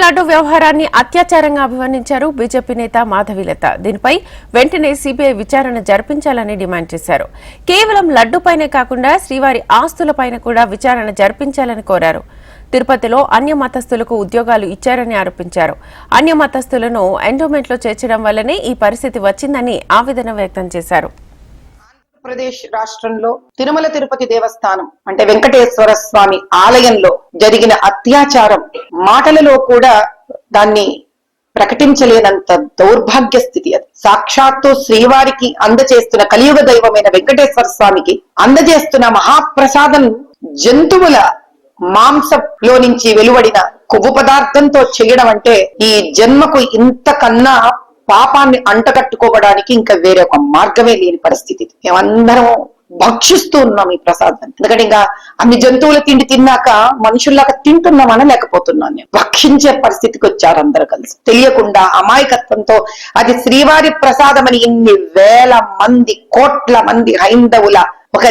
లడ్డు వ్యవహారాన్ని అత్యాచారంగా అభివర్ణించారు బీజేపీ నేత మాధవిలత దీనిపై వెంటనే సీబీఐ విచారణ జరిపించాలని డిమాండ్ చేశారు. కేవలం లడ్డుపైనే కాకుండా శ్రీవారి ఆస్తులపైన కూడా విచారణ జరిపించాలని కోరారు. తిరుపతిలో అన్య మతస్థులకు ఉద్యోగాలు ఇచ్చారని ఆరోపించారు. అన్య మతస్థులను ఎండోమెంట్లో చేర్చడం వల్లనే ఈ పరిస్థితి వచ్చిందని ఆవేదన వ్యక్తం చేశారు. ఆంధ్రప్రదేశ్ రాష్ట్రంలో తిరుమల తిరుపతి దేవస్థానం అంటే వెంకటేశ్వర స్వామి ఆలయంలో జరిగిన అత్యాచారం మాటలలో కూడా దాన్ని ప్రకటించలేనంత దౌర్భాగ్య స్థితి అది. సాక్షాత్తు శ్రీవారికి అందచేస్తున్న కలియుగ దైవమైన వెంకటేశ్వర స్వామికి అందజేస్తున్న మహాప్రసాదం జంతువుల మాంసంలో నుంచి వెలువడిన కొవ్వు పదార్థంతో చేయడం అంటే ఈ జన్మకు ఇంతకన్నా పాపాన్ని అంటగట్టుకోవడానికి ఇంకా వేరే ఒక మార్గమే లేని పరిస్థితి. మేమందరం భక్షిస్తూ ఉన్నాం ఈ ప్రసాదాన్ని. ఎందుకంటే ఇంకా అన్ని జంతువుల తిండి తిన్నాక మనుషుల్లాగా తింటున్నామని లేకపోతున్నాను నేను భక్షించే పరిస్థితికి వచ్చారు అందరు కలిసి. తెలియకుండా అమాయకత్వంతో అది శ్రీవారి ప్రసాదమని ఇన్ని వేల మంది కోట్ల మంది హైందవుల ఒక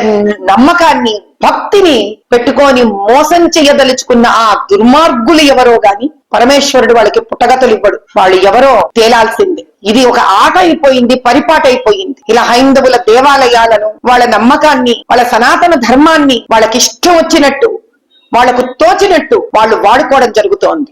నమ్మకాన్ని భక్తిని పెట్టుకొని మోసం చేయదలుచుకున్న ఆ దుర్మార్గులు ఎవరో గాని పరమేశ్వరుడు వాళ్ళకి పుట్టగతలు ఇవ్వడు. వాళ్ళు ఎవరో తేలాల్సింది. ఇది ఒక ఆట అయిపోయింది పరిపాట అయిపోయింది. ఇలా హైందవుల దేవాలయాలను వాళ్ళ నమ్మకాన్ని వాళ్ళ సనాతన ధర్మాన్ని వాళ్ళకి ఇష్టం వచ్చినట్టు వాళ్ళకు తోచినట్టు వాళ్ళు వాడుకోవడం జరుగుతోంది.